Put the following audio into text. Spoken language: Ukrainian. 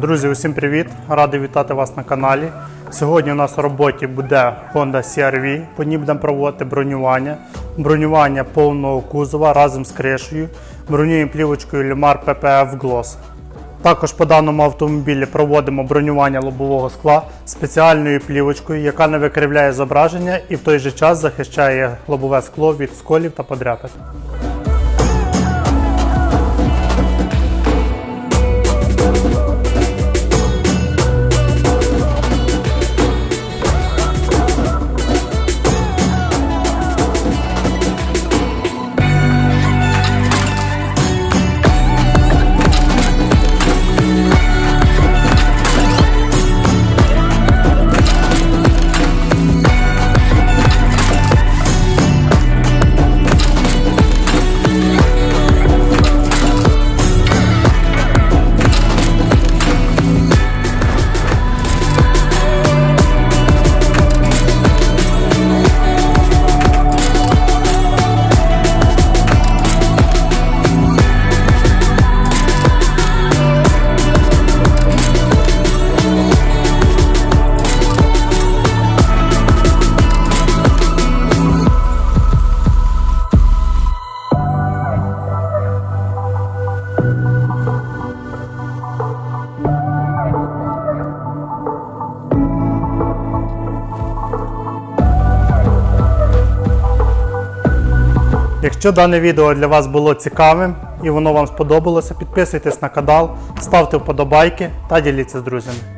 Друзі, усім привіт! Радий вітати вас на каналі. Сьогодні у нас в роботі буде Honda CR-V. По ній будемо проводити бронювання. Бронювання повного кузова разом з кришею. Бронюємо плівочкою Lemar PPF Gloss. Також по даному автомобілі проводимо бронювання лобового скла спеціальною плівочкою, яка не викривляє зображення і в той же час захищає лобове скло від сколів та подряпин. Якщо дане відео для вас було цікавим і воно вам сподобалося, підписуйтесь на канал, ставте вподобайки та діліться з друзями.